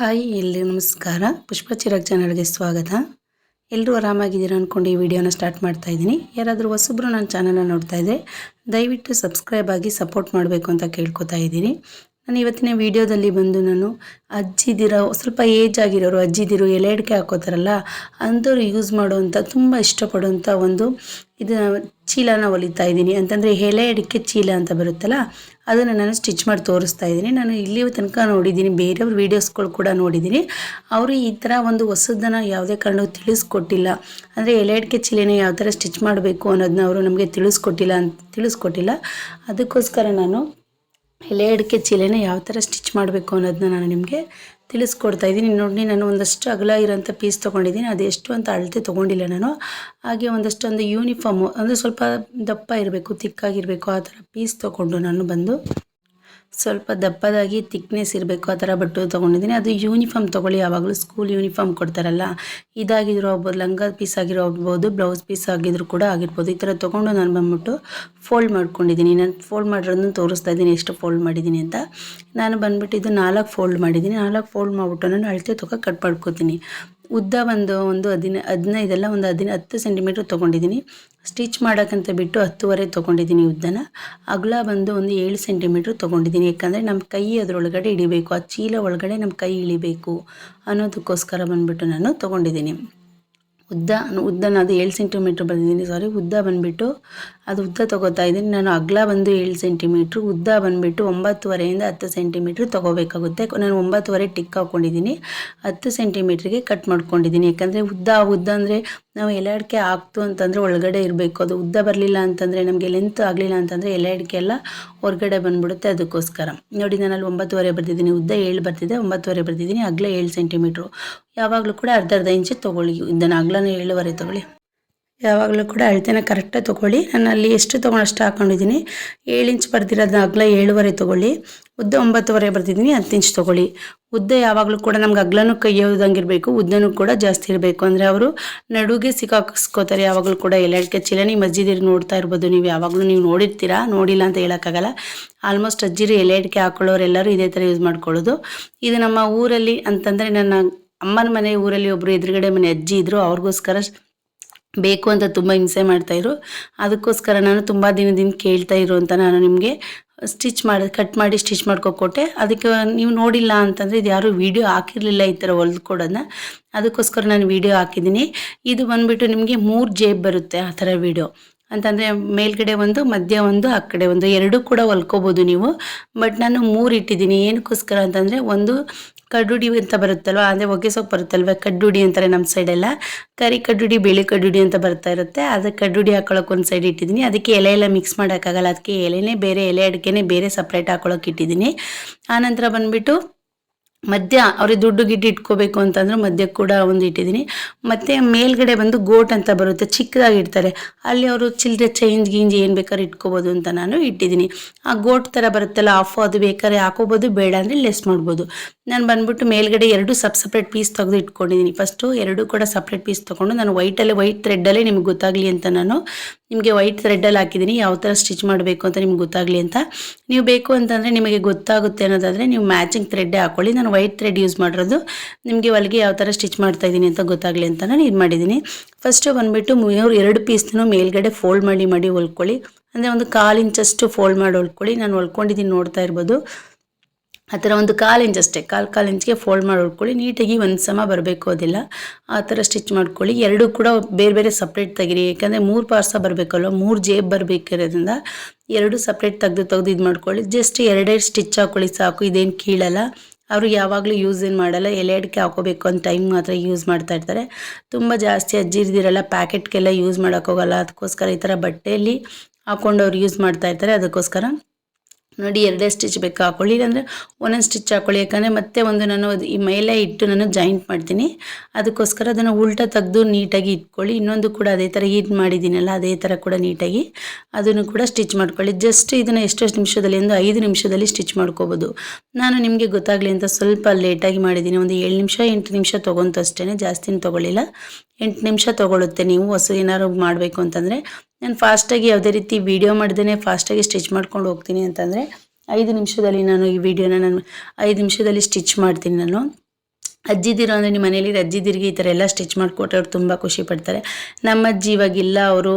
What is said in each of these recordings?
Hi ಎಲ್ಲರಿಗೂ ನಮಸ್ಕಾರ. ಪುಷ್ಪ ಚಿರಾಗ್ ಚಾನಲ್ಗೆ ಸ್ವಾಗತ. ಎಲ್ಲರೂ ಆರಾಮಾಗಿದ್ದೀರ ಅಂದ್ಕೊಂಡು ಈ ವಿಡಿಯೋನ ಸ್ಟಾರ್ಟ್ ಮಾಡ್ತಾ ಇದ್ದೀನಿ. ಯಾರಾದರೂ ಹೊಸಬ್ರು ನನ್ನ ಚಾನಲ್ನ ನೋಡ್ತಾ ಇದ್ದರೆ ದಯವಿಟ್ಟು ಸಬ್ಸ್ಕ್ರೈಬ್ ಆಗಿ ಸಪೋರ್ಟ್ ಮಾಡಬೇಕು ಅಂತ ಕೇಳ್ಕೊತಾ ಇದ್ದೀನಿ. ನಾನು ಇವತ್ತಿನ ವಿಡಿಯೋದಲ್ಲಿ ಬಂದು ನಾನು ಅಜ್ಜಿದಿರೋ, ಸ್ವಲ್ಪ ಏಜ್ ಆಗಿರೋರು ಅಜ್ಜಿದಿರು ಎಲೆ ಅಡಿಕೆ ಹಾಕೋತಾರಲ್ಲ, ಅಂಥವ್ರು ಯೂಸ್ ಮಾಡುವಂಥ, ತುಂಬ ಇಷ್ಟಪಡುವಂಥ ಒಂದು ಇದು ಚೀಲನ ಹೊಲಿತಾ ಇದ್ದೀನಿ. ಅಂತಂದರೆ ಎಲೆ ಅಡಿಕೆ ಚೀಲ ಅಂತ ಬರುತ್ತಲ್ಲ, ಅದನ್ನು ನಾನು ಸ್ಟಿಚ್ ಮಾಡಿ ತೋರಿಸ್ತಾ ಇದ್ದೀನಿ. ನಾನು ಇಲ್ಲಿ ತನಕ ನೋಡಿದ್ದೀನಿ, ಬೇರೆಯವ್ರ ವೀಡಿಯೋಸ್ಗಳು ಕೂಡ ನೋಡಿದ್ದೀನಿ. ಅವರು ಈ ಥರ ಒಂದು ಹೊಸದನ್ನು ಯಾವುದೇ ಕಾರಣಕ್ಕೂ ತಿಳಿಸ್ಕೊಟ್ಟಿಲ್ಲ. ಅಂದರೆ ಎಲೆ ಅಡಿಕೆ ಚೀಲನ ಯಾವ ಥರ ಸ್ಟಿಚ್ ಮಾಡಬೇಕು ಅನ್ನೋದನ್ನ ಅವರು ನಮಗೆ ತಿಳಿಸ್ಕೊಟ್ಟಿಲ್ಲ ಅಂತ, ತಿಳಿಸ್ಕೊಟ್ಟಿಲ್ಲ. ಅದಕ್ಕೋಸ್ಕರ ನಾನು ಎಲೆ ಅಡಿಕೆ ಚೀಲೆನ ಯಾವ ಥರ ಸ್ಟಿಚ್ ಮಾಡಬೇಕು ಅನ್ನೋದನ್ನ ನಾನು ನಿಮಗೆ ತಿಳಿಸ್ಕೊಡ್ತಾ ಇದ್ದೀನಿ. ನೋಡಿ ನಾನು ಒಂದಷ್ಟು ಅಗಲ ಇರೋಂಥ ಪೀಸ್ ತೊಗೊಂಡಿದ್ದೀನಿ. ಅದೆಷ್ಟು ಅಂತ ಅಳತೆ ತೊಗೊಂಡಿಲ್ಲ ನಾನು. ಹಾಗೆ ಒಂದಷ್ಟು ಒಂದು ಯೂನಿಫಾರ್ಮು ಅಂದರೆ ಸ್ವಲ್ಪ ದಪ್ಪ ಇರಬೇಕು ತಿಕ್ಕಾಗಿರಬೇಕು ಆ ಥರ ಪೀಸ್ ತೊಗೊಂಡು ನಾನು ಬಂದು ಸ್ವಲ್ಪ ದಪ್ಪದಾಗಿ ತಿಕ್ನೆಸ್ ಇರಬೇಕು, ಆ ಥರ ಬಟ್ಟೆ ತೊಗೊಂಡಿದ್ದೀನಿ. ಅದು ಯೂನಿಫಾರ್ಮ್ ತೊಗೊಳ್ಳಿ, ಯಾವಾಗಲೂ ಸ್ಕೂಲ್ ಯೂನಿಫಾರ್ಮ್ ಕೊಡ್ತಾರಲ್ಲ. ಇದಾಗಿದ್ರು ಆಗ್ಬೋದು, ಲಂಗ ಪೀಸ್ ಆಗಿರೋ ಆಗ್ಬೋದು ಬ್ಲೌಸ್ ಪೀಸ್ ಆಗಿದ್ರು ಕೂಡ ಆಗಿರ್ಬೋದು. ಈ ಥರ ತೊಗೊಂಡು ನಾನು ಬಂದ್ಬಿಟ್ಟು ಫೋಲ್ಡ್ ಮಾಡ್ಕೊಂಡಿದ್ದೀನಿ. ನಾನು ಫೋಲ್ಡ್ ಮಾಡಿರೋದನ್ನು ತೋರಿಸ್ತಾ ಇದ್ದೀನಿ, ಎಷ್ಟು ಫೋಲ್ಡ್ ಮಾಡಿದ್ದೀನಿ ಅಂತ. ನಾನು ಬಂದ್ಬಿಟ್ಟು ಇದು ನಾಲ್ಕು ಫೋಲ್ಡ್ ಮಾಡಿದ್ದೀನಿ. ನಾಲ್ಕು ಫೋಲ್ಡ್ ಮಾಡಿಬಿಟ್ಟು ನಾನು ಅಳತೆ ತೊಗೊ ಕಟ್ ಮಾಡ್ಕೋತೀನಿ. ಉದ್ದ ಒಂದು ಒಂದು ಹದಿನ ಹದಿನೈದೆಲ್ಲ ಒಂದು ಹದಿನ, ಹತ್ತು ಸೆಂಟಿಮೀಟ್ರ್ ತೊಗೊಂಡಿದ್ದೀನಿ. ಸ್ಟಿಚ್ ಮಾಡೋಕ್ಕಂತ ಬಿಟ್ಟು ಹತ್ತುವರೆ ತೊಗೊಂಡಿದ್ದೀನಿ ಉದ್ದನ. ಅಗಲ ಬಂದು ಒಂದು ಏಳು ಸೆಂಟಿಮೀಟ್ರ್ ತೊಗೊಂಡಿದ್ದೀನಿ. ಯಾಕಂದರೆ ನಮ್ಮ ಕೈ ಅದರೊಳಗಡೆ ಹಿಡಿಬೇಕು. ಆ ಚೀಲ ಒಳಗಡೆ ನಮ್ಮ ಕೈ ಇಳಿಬೇಕು ಅನ್ನೋದಕ್ಕೋಸ್ಕರ ಬಂದುಬಿಟ್ಟು ನಾನು ತೊಗೊಂಡಿದ್ದೀನಿ. ಉದ್ದ, ಉದ್ದನ ಅದು ಏಳು ಸೆಂಟಿಮೀಟ್ರ್ ಬಂದಿದ್ದೀನಿ. ಸಾರಿ ಉದ್ದ ಬಂದುಬಿಟ್ಟು ಅದು ಉದ್ದ ತೊಗೋತಾ ಇದ್ದೀನಿ. ನಾನು ಅಗ್ಲ ಬಂದು ಏಳು ಸೆಂಟಿಮೀಟ್ರ್ ಉದ್ದ ಬಂದುಬಿಟ್ಟು ಒಂಬತ್ತುವರೆಯಿಂದ ಹತ್ತು ಸೆಂಟಿಮೀಟ್ರ್ ತೊಗೋಬೇಕಾಗುತ್ತೆ. ನಾನು ಒಂಬತ್ತುವರೆ ಟಿಕ್ ಹಾಕ್ಕೊಂಡಿದ್ದೀನಿ ಹತ್ತು ಸೆಂಟಿಮೀಟ್ರಿಗೆ ಕಟ್ ಮಾಡ್ಕೊಂಡಿದ್ದೀನಿ. ಯಾಕಂದರೆ ಉದ್ದ ಉದ್ದ ಅಂದರೆ ನಾವು ಎಲೆ ಅಡಿಕೆ ಹಾಕ್ತು ಅಂತಂದರೆ ಒಳಗಡೆ ಇರಬೇಕು. ಅದು ಉದ್ದ ಬರಲಿಲ್ಲ ಅಂತಂದರೆ ನಮಗೆ ಲೆಂತ್ ಆಗಲಿಲ್ಲ ಅಂತಂದರೆ ಎಲೆ ಅಡಿಕೆ ಎಲ್ಲ ಹೊರಗಡೆ ಬಂದ್ಬಿಡುತ್ತೆ ಅದಕ್ಕೋಸ್ಕರ. ನೋಡಿ, ನಾನು ಅಲ್ಲಿ ಒಂಬತ್ತುವರೆ ಬರ್ತಿದ್ದೀನಿ ಉದ್ದ ಏಳು ಬರ್ತಿದೆ, ಒಂಬತ್ತುವರೆ ಬರ್ತಿದ್ದೀನಿ ಅಗಲ ಏಳು ಸೆಂಟಿಮೀಟ್ರು ಯಾವಾಗಲೂ ಕೂಡ ಅರ್ಧ ಅರ್ಧ ಇಂಚು ತೊಗೊಳ್ಳಿ. ಇದನ್ನು ಅಗಲನ ಏಳುವರೆ ತೊಗೊಳ್ಳಿ. ಯಾವಾಗಲೂ ಕೂಡ ಅಳತೆನ ಕರೆಕ್ಟಾಗಿ ತೊಗೊಳ್ಳಿ. ನಾನು ಅಲ್ಲಿ ಎಷ್ಟು ತೊಗೊಂಡು ಅಷ್ಟು ಹಾಕೊಂಡಿದ್ದೀನಿ, ಏಳು ಇಂಚ್ ಬರ್ದಿರೋದನ್ನ ಅಗ್ಲ ಏಳುವರೆ ತೊಗೊಳ್ಳಿ. ಉದ್ದ ಒಂಬತ್ತುವರೆ ಬರ್ತಿದ್ದೀನಿ ಹತ್ತು ಇಂಚ್ ತೊಗೊಳ್ಳಿ. ಉದ್ದ ಯಾವಾಗಲೂ ಕೂಡ ನಮ್ಗೆ ಅಗ್ಲನೂ ಕೈಯೋದಂಗಿರಬೇಕು ಉದ್ದನೂ ಕೂಡ ಜಾಸ್ತಿ ಇರಬೇಕು. ಅಂದರೆ ಅವರು ನಡುಗೆ ಸಿಕ್ಕಾಕಿಸ್ಕೋತಾರೆ. ಯಾವಾಗಲೂ ಕೂಡ ಎಲೆ ಅಡಿಕೆ ಚೀಲನಿ ಮಜ್ಜಿದಿರಿ ನೋಡ್ತಾ ಇರ್ಬೋದು ನೀವು. ಯಾವಾಗಲೂ ನೀವು ನೋಡಿರ್ತೀರಾ? ನೋಡಿಲ್ಲ ಅಂತ ಹೇಳೋಕ್ಕಾಗಲ್ಲ. ಆಲ್ಮೋಸ್ಟ್ ಅಜ್ಜಿರು ಎಲೆ ಅಡಿಕೆ ಹಾಕೊಳ್ಳೋರೆಲ್ಲರೂ ಇದೇ ಥರ ಯೂಸ್ ಮಾಡ್ಕೊಳ್ಳೋದು. ಇದು ನಮ್ಮ ಊರಲ್ಲಿ ಅಂತಂದರೆ ನನ್ನ ಅಮ್ಮನ ಮನೆ ಊರಲ್ಲಿ ಒಬ್ಬರು ಎದುರುಗಡೆ ಮನೆ ಅಜ್ಜಿ ಇದ್ದರು ಅವ್ರಿಗೋಸ್ಕರ ಬೇಕು ಅಂತ ತುಂಬ ಹಿಂಸೆ ಮಾಡ್ತಾಯಿದ್ರು ಅದಕ್ಕೋಸ್ಕರ ನಾನು ತುಂಬ ದಿನದಿಂದ ಕೇಳ್ತಾ ಇರು ಅಂತ ನಾನು ನಿಮಗೆ ಸ್ಟಿಚ್ ಮಾಡಿ ಕಟ್ ಮಾಡಿ ಸ್ಟಿಚ್ ಮಾಡ್ಕೊಕೊಟ್ಟೆ. ಅದಕ್ಕೆ ನೀವು ನೋಡಿಲ್ಲ ಅಂತಂದರೆ ಇದು ಯಾರೂ ವೀಡಿಯೋ ಹಾಕಿರಲಿಲ್ಲ ಈ ಥರ ಹೊಲ್ದ್ಕೊಡೋದನ್ನ ಅದಕ್ಕೋಸ್ಕರ ನಾನು ವೀಡಿಯೋ ಹಾಕಿದ್ದೀನಿ. ಇದು ಬಂದುಬಿಟ್ಟು ನಿಮಗೆ ಮೂರು ಜೇಬ್ ಬರುತ್ತೆ ಆ ಥರ ವೀಡಿಯೋ ಅಂತಂದರೆ ಮೇಲ್ಗಡೆ ಒಂದು, ಮಧ್ಯ ಒಂದು, ಆ ಕಡೆ ಒಂದು, ಎರಡೂ ಕೂಡ ಹೊಲ್ಕೋಬೋದು ನೀವು. ಬಟ್ ನಾನು ಮೂರು ಇಟ್ಟಿದ್ದೀನಿ. ಏನಕ್ಕೋಸ್ಕರ ಅಂತಂದರೆ ಒಂದು ಕಡ್ಡುಡಿ ಅಂತ ಬರುತ್ತಲ್ವ? ಅಂದರೆ ಹೊಗೆ ಸೊಪ್ಪು ಬರುತ್ತಲ್ವ ಕಡ್ಡುಡಿ ಅಂತಾರೆ ನಮ್ಮ ಸೈಡೆಲ್ಲ. ಕರಿ ಕಡ್ಡುಡಿ, ಬಿಳಿ ಕಡ್ಡುಡಿ ಅಂತ ಬರ್ತಾ ಇರುತ್ತೆ. ಅದಕ್ಕೆ ಕಡ್ಡುಡಿ ಹಾಕೊಳ್ಳೋಕೆ ಒಂದು ಸೈಡ್ ಇಟ್ಟಿದ್ದೀನಿ ಅದಕ್ಕೆ ಎಲೆ ಎಲ್ಲ ಮಿಕ್ಸ್ ಮಾಡೋಕ್ಕಾಗಲ್ಲ ಅದಕ್ಕೆ ಎಲೆನೇ ಬೇರೆ, ಎಲೆ ಅಡಿಕೆನೇ ಬೇರೆ ಸಪ್ರೇಟ್ ಹಾಕೊಳ್ಳೋಕೆ ಇಟ್ಟಿದ್ದೀನಿ ಆನಂತರ ಬಂದುಬಿಟ್ಟು ಮಧ್ಯ ಅವ್ರಿಗೆ ದುಡ್ಡು ಗಿಡ್ಡು ಇಟ್ಕೋಬೇಕು ಅಂತಂದ್ರೆ ಮಧ್ಯ ಕೂಡ ಒಂದು ಇಟ್ಟಿದ್ದೀನಿ. ಮತ್ತು ಮೇಲ್ಗಡೆ ಬಂದು ಗೋಟ್ ಅಂತ ಬರುತ್ತೆ, ಚಿಕ್ಕದಾಗಿ ಇಡ್ತಾರೆ. ಅಲ್ಲಿ ಅವರು ಚಿಲ್ಲರೆ ಚೇಂಜ್ ಗೀಂಜ್ ಏನು ಬೇಕಾದ್ರೆ ಇಟ್ಕೋಬೋದು ಅಂತ ನಾನು ಇಟ್ಟಿದ್ದೀನಿ. ಆ ಗೋಟ್ ಥರ ಬರುತ್ತಲ್ಲ, ಆಫ್ ಅದು ಬೇಕಾದ್ರೆ ಹಾಕೋಬೋದು, ಬೇಡ ಅಂದರೆ ಲೆಸ್ ಮಾಡ್ಬೋದು. ನಾನು ಬಂದ್ಬಿಟ್ಟು ಮೇಲ್ಗಡೆ ಎರಡು ಸಪ್ ಸಪ್ರೇಟ್ ಪೀಸ್ ತೆಗೆದು ಇಟ್ಕೊಂಡಿದ್ದೀನಿ. ಫಸ್ಟು ಎರಡು ಕೂಡ ಸಪ್ರೇಟ್ ಪೀಸ್ ತೊಗೊಂಡು ನಾನು ವೈಟಲ್ಲೇ ವೈಟ್ ಥ್ರೆಡ್ಡಲ್ಲೇ ನಿಮ್ಗೆ ಗೊತ್ತಾಗಲಿ ಅಂತ ನಾನು ನಿಮಗೆ ವೈಟ್ ಥ್ರೆಡ್ಡಲ್ಲಿ ಹಾಕಿದ್ದೀನಿ, ಯಾವ ಥರ ಸ್ಟಿಚ್ ಮಾಡಬೇಕು ಅಂತ ನಿಮ್ಗೆ ಗೊತ್ತಾಗಲಿ ಅಂತ. ನೀವು ಬೇಕು ಅಂತಂದರೆ ನಿಮಗೆ ಗೊತ್ತಾಗುತ್ತೆ ಅನ್ನೋದಾದರೆ ನೀವು ಮ್ಯಾಚಿಂಗ್ ಥ್ರೆಡ್ಡೇ ಹಾಕ್ಕೊಳ್ಳಿ ನಾನು ವೈಟ್ ಥ್ರೆಡ್ ಯೂಸ್ ಮಾಡಿರೋದು ನಿಮಗೆ ಹೊಲಿಗೆ ಯಾವ ಥರ ಸ್ಟಿಚ್ ಮಾಡ್ತಾ ಇದ್ದೀನಿ ಅಂತ ಗೊತ್ತಾಗಲಿ ಅಂತ ನಾನು ಇದು ಮಾಡಿದ್ದೀನಿ. ಫಸ್ಟು ಬಂದುಬಿಟ್ಟು ಮೂರು, ಎರಡು ಪೀಸ್ನೂ ಮೇಲ್ಗಡೆ ಫೋಲ್ಡ್ ಮಾಡಿ ಮಾಡಿ ಹೊಲ್ಕೊಳ್ಳಿ. ಅಂದರೆ ಒಂದು ಕಾಲು ಇಂಚಷ್ಟು ಫೋಲ್ಡ್ ಮಾಡಿ ಹೊಲ್ಕೊಳ್ಳಿ. ನಾನು ಹೊಲ್ಕೊಂಡಿದ್ದೀನಿ ನೋಡ್ತಾ ಇರ್ಬೋದು. ಆ ಥರ ಒಂದು ಕಾಲು ಇಂಚ್ ಅಷ್ಟೇ. ಕಾಲು ಕಾಲು ಇಂಚ್ಗೆ ಫೋಲ್ಡ್ ಮಾಡಿ ನೀಟಾಗಿ ಒಂದು ಸಮ ಬರಬೇಕು ಅದಿಲ್ಲ. ಆ ಥರ ಸ್ಟಿಚ್ ಮಾಡ್ಕೊಳ್ಳಿ. ಎರಡೂ ಕೂಡ ಬೇರೆ ಬೇರೆ ಸಪ್ರೇಟ್ ತೆಗಿರಿ. ಯಾಕಂದರೆ ಮೂರು ಪಾರ್ಸ ಬರಬೇಕಲ್ವ? ಮೂರು ಜೇಬ್ ಬರಬೇಕಿರೋದ್ರಿಂದ ಎರಡು ಸಪ್ರೇಟ್ ತೆಗೆದು ತೆಗೆದು ಇದು ಮಾಡ್ಕೊಳ್ಳಿ. ಜಸ್ಟ್ ಎರಡೆರಡು ಸ್ಟಿಚ್ ಹಾಕ್ಕೊಳ್ಳಿ ಸಾಕು. ಇದೇನು ಕೀಳಲ್ಲ. ಅವರು ಯಾವಾಗಲೂ ಯೂಸ್ ಏನು ಮಾಡಲ್ಲ. ಎಲೆ ಅಡಿಕೆ ಹಾಕೋಬೇಕು ಅಂತ ಟೈಮ್ ಮಾತ್ರ ಯೂಸ್ ಮಾಡ್ತಾ ಇರ್ತಾರೆ. ತುಂಬ ಜಾಸ್ತಿ ಅಜ್ಜಿರ್ದಿರಲ್ಲ ಪ್ಯಾಕೆಟ್ಗೆಲ್ಲ ಯೂಸ್ ಮಾಡೋಕ್ಕೋಗಲ್ಲ ಅದಕ್ಕೋಸ್ಕರ ಈ ಥರ ಬಟ್ಟೆಯಲ್ಲಿ ಹಾಕೊಂಡು ಅವ್ರು ಯೂಸ್ ಮಾಡ್ತಾ ಇರ್ತಾರೆ. ಅದಕ್ಕೋಸ್ಕರ ನೋಡಿ ಎರಡೇ ಸ್ಟಿಚ್ ಬೇಕು ಹಾಕೊಳ್ಳಿ. ಇಲ್ಲಾಂದರೆ ಒಂದೊಂದು ಸ್ಟಿಚ್ ಹಾಕೊಳ್ಳಿ. ಯಾಕಂದರೆ ಮತ್ತೆ ಒಂದು ನಾನು ಈ ಮೇಲೆ ಇಟ್ಟು ನಾನು ಜಾಯಿಂಟ್ ಮಾಡ್ತೀನಿ. ಅದಕ್ಕೋಸ್ಕರ ಅದನ್ನು ಉಲ್ಟ ತೆಗೆದು ನೀಟಾಗಿ ಇಟ್ಕೊಳ್ಳಿ. ಇನ್ನೊಂದು ಕೂಡ ಅದೇ ಥರ ಹೀಟ್ ಮಾಡಿದ್ದೀನಲ್ಲ, ಅದೇ ಥರ ಕೂಡ ನೀಟಾಗಿ ಅದನ್ನು ಕೂಡ ಸ್ಟಿಚ್ ಮಾಡ್ಕೊಳ್ಳಿ. ಜಸ್ಟ್ ಇದನ್ನು ಎಷ್ಟೆಷ್ಟು ನಿಮಿಷದಲ್ಲಿ ಒಂದು ಐದು ನಿಮಿಷದಲ್ಲಿ ಸ್ಟಿಚ್ ಮಾಡ್ಕೋಬೋದು. ನಾನು ನಿಮಗೆ ಗೊತ್ತಾಗಲಿ ಅಂತ ಸ್ವಲ್ಪ ಲೇಟಾಗಿ ಮಾಡಿದ್ದೀನಿ. ಒಂದು ಏಳು ನಿಮಿಷ, ಎಂಟು ನಿಮಿಷ ತೊಗೊಂತು ಅಷ್ಟೇ ಜಾಸ್ತಿನೂ ತೊಗೊಳ್ಳಿಲ್ಲ. ಎಂಟು ನಿಮಿಷ ತೊಗೊಳುತ್ತೆ ನೀವು. ಹೊಸ ಏನಾದ್ರು ಮಾಡಬೇಕು ಅಂತಂದರೆ ನಾನು ಫಾಸ್ಟಾಗಿ ಯಾವುದೇ ರೀತಿ ವೀಡಿಯೋ ಮಾಡ್ದೇ ಫಾಸ್ಟಾಗಿ ಸ್ಟಿಚ್ ಮಾಡ್ಕೊಂಡು ಹೋಗ್ತೀನಿ ಅಂತಂದರೆ ಐದು ನಿಮಿಷದಲ್ಲಿ ನಾನು ಈ ವಿಡಿಯೋನ ನಾನು ಐದು ನಿಮಿಷದಲ್ಲಿ ಸ್ಟಿಚ್ ಮಾಡ್ತೀನಿ ನಾನು. ಅಜ್ಜಿದಿರು ಅಂದರೆ ನಿಮ್ಮ ಮನೇಲಿ ಅಜ್ಜಿದಿರಿಗೆ ಈ ಥರ ಎಲ್ಲ ಸ್ಟಿಚ್ ಮಾಡಿಕೊಟ್ರೆ ಅವ್ರು ತುಂಬ ಖುಷಿ ಪಡ್ತಾರೆ. ನಮ್ಮ ಅಜ್ಜಿ ಇವಾಗಿಲ್ಲ, ಅವರು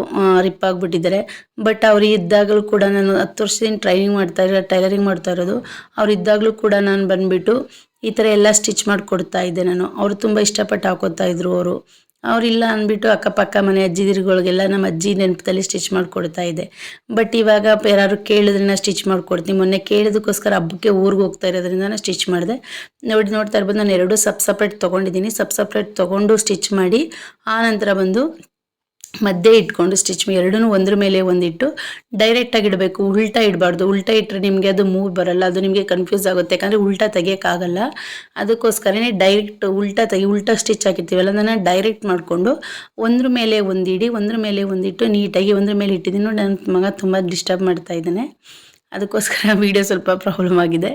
ರಿಪ್ಪಾಗಿಬಿಟ್ಟಿದ್ದಾರೆ ಬಟ್ ಅವ್ರು ಇದ್ದಾಗಲೂ ಕೂಡ ನಾನು ಹತ್ತು ವರ್ಷದಿಂದ ಟ್ರೈನಿಂಗ್ ಮಾಡ್ತಾ ಇರೋ ಟೈಲರಿಂಗ್ ಮಾಡ್ತಾ ಇರೋದು. ಅವ್ರು ಇದ್ದಾಗಲೂ ಕೂಡ ನಾನು ಬಂದುಬಿಟ್ಟು ಈ ಥರ ಎಲ್ಲ ಸ್ಟಿಚ್ ಮಾಡಿಕೊಡ್ತಾ ಇದ್ದೆ ನಾನು. ಅವರು ತುಂಬ ಇಷ್ಟಪಟ್ಟು ಹಾಕೋತಾ ಇದ್ರು ಅವರು. ಅವರಿಲ್ಲ ಅಂದ್ಬಿಟ್ಟು ಅಕ್ಕಪಕ್ಕ ಮನೆ ಅಜ್ಜಿದಿರುಗಳಿಗೆಲ್ಲ ನಮ್ಮ ಅಜ್ಜಿ ನೆನಪದಲ್ಲಿ ಸ್ಟಿಚ್ ಮಾಡಿಕೊಡ್ತಾ ಇದ್ದೆ ಬಟ್ ಇವಾಗ ಯಾರು ಕೇಳಿದ್ರೆ ನಾನು ಸ್ಟಿಚ್ ಮಾಡಿಕೊಡ್ತೀನಿ. ಮೊನ್ನೆ ಕೇಳಿದಕ್ಕೋಸ್ಕರ ಹಬ್ಬಕ್ಕೆ ಊರಿಗೆ ಹೋಗ್ತಾ ಇರೋದ್ರಿಂದ ನಾನು ಸ್ಟಿಚ್ ಮಾಡಿದೆ. ನೋಡಿ, ನೋಡ್ತಾ ಇರ್ಬೋದು ನಾನು ಎರಡು ಸಪ್ ಸಪ್ರೇಟ್ ತೊಗೊಂಡಿದ್ದೀನಿ. ಸಪ್ ಸಪ್ರೇಟ್ ತೊಗೊಂಡು ಸ್ಟಿಚ್ ಮಾಡಿ ಆ ನಂತರ ಬಂದು ಮಧ್ಯೆ ಇಟ್ಕೊಂಡು ಸ್ಟಿಚ್ ಎರಡೂ ಒಂದ್ರ ಮೇಲೆ ಒಂದಿಟ್ಟು ಡೈರೆಕ್ಟಾಗಿ ಇಡಬೇಕು. ಉಲ್ಟಾ ಇಡಬಾರ್ದು. ಉಲ್ಟಾ ಇಟ್ಟರೆ ನಿಮಗೆ ಅದು ಮೂವ್ ಬರಲ್ಲ. ಅದು ನಿಮಗೆ ಕನ್ಫ್ಯೂಸ್ ಆಗುತ್ತೆ. ಯಾಕಂದರೆ ಉಲ್ಟಾ ತೆಗಿಯೋಕ್ಕಾಗಲ್ಲ. ಅದಕ್ಕೋಸ್ಕರನೇ ಡೈರೆಕ್ಟ್ ಉಲ್ಟಾ ತೆಗಿ, ಉಲ್ಟಾ ಸ್ಟಿಚ್ ಹಾಕಿರ್ತೀವಲ್ಲ, ಅದನ್ನು ಡೈರೆಕ್ಟ್ ಮಾಡಿಕೊಂಡು ಒಂದ್ರ ಮೇಲೆ ಒಂದಿಡಿ, ಒಂದ್ರ ಮೇಲೆ ಒಂದಿಟ್ಟು ನೀಟಾಗಿ ಒಂದ್ರ ಮೇಲೆ ಇಟ್ಟಿದ್ದೀನಿ. ನನ್ನ ಮಗ ತುಂಬ ಡಿಸ್ಟರ್ಬ್ ಮಾಡ್ತಾ ಇದ್ದಾನೆ. ಅದಕ್ಕೋಸ್ಕರ ವೀಡಿಯೋ ಸ್ವಲ್ಪ ಪ್ರಾಬ್ಲಮ್ ಆಗಿದೆ.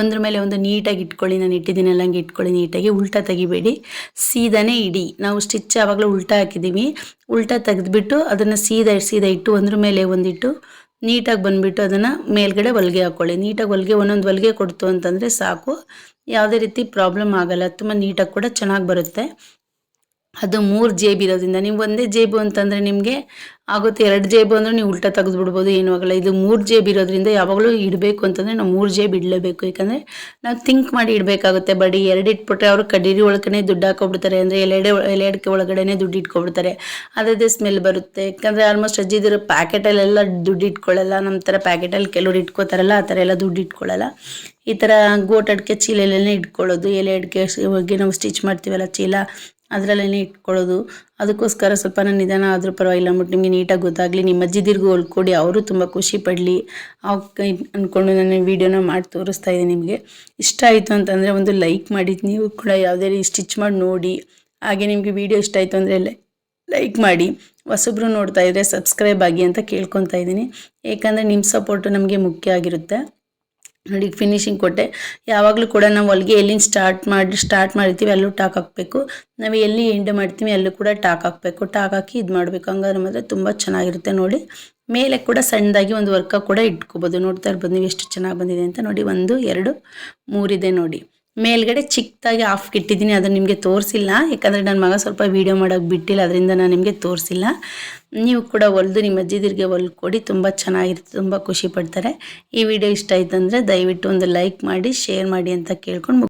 ಒಂದ್ರ ಮೇಲೆ ಒಂದು ನೀಟಾಗಿ ಇಟ್ಕೊಳ್ಳಿ, ನಾನು ಇಟ್ಟಿದ್ದೀನಲ್ಲ ಹಂಗೆ ಇಟ್ಕೊಳ್ಳಿ ನೀಟಾಗಿ. ಉಲ್ಟಾ ತೆಗಿಬೇಡಿ. ಸೀದಾನೇ ಇಡಿ. ನಾವು ಸ್ಟಿಚ್ ಆವಾಗಲೂ ಉಲ್ಟಾ ಹಾಕಿದ್ದೀವಿ. ಉಲ್ಟಾ ತೆಗೆದ್ಬಿಟ್ಟು ಅದನ್ನು ಸೀದಾ ಸೀದಾ ಇಟ್ಟು ಒಂದ್ರ ಮೇಲೆ ಒಂದಿಟ್ಟು ನೀಟಾಗಿ ಬಂದುಬಿಟ್ಟು ಅದನ್ನು ಮೇಲ್ಗಡೆ ಹೊಲಿಗೆ ಹಾಕ್ಕೊಳ್ಳಿ ನೀಟಾಗಿ ಹೊಲಿಗೆ ಒಂದೊಂದು ಹೊಲಿಗೆ ಕೊಡ್ತು ಅಂತಂದರೆ ಸಾಕು. ಯಾವುದೇ ರೀತಿ ಪ್ರಾಬ್ಲಮ್ ಆಗಲ್ಲ. ತುಂಬ ನೀಟಾಗಿ ಕೂಡ ಚೆನ್ನಾಗಿ ಬರುತ್ತೆ. ಅದು ಮೂರು ಜೇಬು ಇರೋದ್ರಿಂದ. ನೀವು ಒಂದೇ ಜೇಬು ಅಂತಂದರೆ ನಿಮಗೆ ಆಗುತ್ತೆ ಎರಡು ಜೇಬು ಅಂದರೆ ನೀವು ಉಲ್ಟಾ ತೆಗೆದ್ಬಿಡ್ಬೋದು, ಏನೂ ಆಗಲ್ಲ. ಇದು ಮೂರು ಜೇಬು ಇರೋದ್ರಿಂದ ಯಾವಾಗಲೂ ಇಡಬೇಕು ಅಂತಂದರೆ ನಾವು ಮೂರು ಜೇಬು ಇಡಲೇಬೇಕು. ಯಾಕಂದರೆ ನಾವು ಥಿಂಕ್ ಮಾಡಿ ಇಡಬೇಕಾಗುತ್ತೆ. ಬಡಿ ಎರಡು ಇಟ್ಬಿಟ್ರೆ ಅವರು ಕಡೀರಿ ಒಳಗಡೆ ದುಡ್ಡು ಹಾಕೊಬಿಡ್ತಾರೆ ಅಂದರೆ ಎಲೆಡೆ ಎಲೆ ಅಡಿಕೆ ಒಳಗಡೆ ದುಡ್ಡು ಇಟ್ಕೊಬಿಡ್ತಾರೆ. ಅದೇ ಸ್ಮೆಲ್ ಬರುತ್ತೆ. ಯಾಕಂದರೆ ಆಲ್ಮೋಸ್ಟ್ ಅಜ್ಜಿದಿರೋ ಪ್ಯಾಕೆಟಲ್ಲೆಲ್ಲ ದುಡ್ಡು ಇಟ್ಕೊಳ್ಳಲ್ಲ ನಮ್ಮ ಥರ ಪ್ಯಾಕೆಟಲ್ಲಿ ಕೆಲವ್ರು ಇಟ್ಕೋತಾರಲ್ಲ, ಆ ಥರ ಎಲ್ಲ ದುಡ್ಡು ಇಟ್ಕೊಳ್ಳಲ್ಲ ಈ ಥರ ಗೋಟ್ ಅಡಿಕೆ ಇಟ್ಕೊಳ್ಳೋದು. ಎಲೆ ಅಡಿಕೆ ಹೋಗಿ ನಾವು ಸ್ಟಿಚ್ ಮಾಡ್ತೀವಲ್ಲ ಚೀಲ ಅದರಲ್ಲೇ ಇಟ್ಕೊಳ್ಳೋದು. ಅದಕ್ಕೋಸ್ಕರ ಸ್ವಲ್ಪ ನಾನು ನಿಧಾನ ಆದರೂ ಪರವಾಗಿಲ್ಲ. ಅಂದ್ಬಿಟ್ಟು ನಿಮಗೆ ನೀಟಾಗಿ ಗೊತ್ತಾಗಲಿ, ನಿಮ್ಮ ಅಜ್ಜಿದಿರ್ಗೂ ಹೊಲ್ಕೊಡಿ, ಅವರು ತುಂಬ ಖುಷಿ ಪಡಲಿ. ಅಂದ್ಕೊಂಡು ನಾನು ವೀಡಿಯೋನ ಮಾಡಿ ತೋರಿಸ್ತಾ ಇದ್ದೀನಿ ನಿಮಗೆ. ಇಷ್ಟ ಆಯಿತು ಅಂತಂದರೆ ಒಂದು ಲೈಕ್ ಮಾಡಿ, ನೀವು ಕೂಡ ಯಾವುದೇ ರೀತಿ ಸ್ಟಿಚ್ ಮಾಡಿ ನೋಡಿ. ಹಾಗೆ ನಿಮಗೆ ವೀಡಿಯೋ ಇಷ್ಟ ಆಯಿತು ಅಂದರೆ ಲೈಕ್ ಮಾಡಿ. ಹೊಸಬ್ರು ನೋಡ್ತಾ ಇದ್ದರೆ ಸಬ್ಸ್ಕ್ರೈಬ್ ಆಗಿ ಅಂತ ಕೇಳ್ಕೊತಾ ಇದ್ದೀನಿ. ಏಕೆಂದರೆ ನಿಮ್ಮ ಸಪೋರ್ಟು ನಮಗೆ ಮುಖ್ಯ ಆಗಿರುತ್ತೆ. ನೋಡಿ ಫಿನಿಶಿಂಗ್ ಕೊಟ್ಟೆ. ಯಾವಾಗಲೂ ಕೂಡ ನಾವು ಹೊಲಿಗೆ ಎಲ್ಲಿಂದ ಸ್ಟಾರ್ಟ್ ಮಾಡಿ ಸ್ಟಾರ್ಟ್ ಮಾಡಿರ್ತೀವಿ, ಅಲ್ಲೂ ಟಾಕ್ ಹಾಕಬೇಕು. ನಾವು ಎಲ್ಲಿ ಎಂಡ್ ಮಾಡ್ತೀವಿ, ಅಲ್ಲೂ ಕೂಡ ಟಾಕ್ ಹಾಕಬೇಕು. ಟಾಕ್ ಹಾಕಿ ಇದು ಮಾಡಬೇಕು. ಹಂಗಾದ್ರೆ ಮಾತ್ರ ತುಂಬ ಚೆನ್ನಾಗಿರುತ್ತೆ ನೋಡಿ. ಮೇಲೆ ಕೂಡ ಸಣ್ಣದಾಗಿ ಒಂದು ವರ್ಕ ಕೂಡ ಇಟ್ಕೋಬೋದು. ನೋಡ್ತಾ ಇರ್ಬೋದು, ನೀವು ಎಷ್ಟು ಚೆನ್ನಾಗಿ ಬಂದಿದೆ ಅಂತ ನೋಡಿ. ಒಂದು, ಎರಡು, ಮೂರಿದೆ ನೋಡಿ. ಮೇಲ್ಗಡೆ ಚಿಕ್ಕದಾಗಿ ಆಫ್ ಇಟ್ಟಿದ್ದೀನಿ ಅದನ್ನು ನಿಮಗೆ ತೋರಿಸಿಲ್ಲ. ಯಾಕಂದರೆ ನನ್ನ ಮಗ ಸ್ವಲ್ಪ ವೀಡಿಯೋ ಮಾಡೋಕ್ಕೆ ಬಿಟ್ಟಿಲ್ಲ, ಅದರಿಂದ ನಾನು ನಿಮಗೆ ತೋರಿಸಿಲ್ಲ. ನೀವು ಕೂಡ ಹೊಲಿದು ನಿಮ್ಮ ಅಜ್ಜಿದಿರಿಗೆ ಹೊಲ್ಕೊಡಿ ತುಂಬ ಚೆನ್ನಾಗಿರುತ್ತೆ, ತುಂಬ ಖುಷಿ ಪಡ್ತಾರೆ. ಈ ವಿಡಿಯೋ ಇಷ್ಟ ಆಯ್ತು ಅಂದರೆ ದಯವಿಟ್ಟು ಒಂದು ಲೈಕ್ ಮಾಡಿ ಶೇರ್ ಮಾಡಿ ಅಂತ ಕೇಳ್ಕೊಂಡು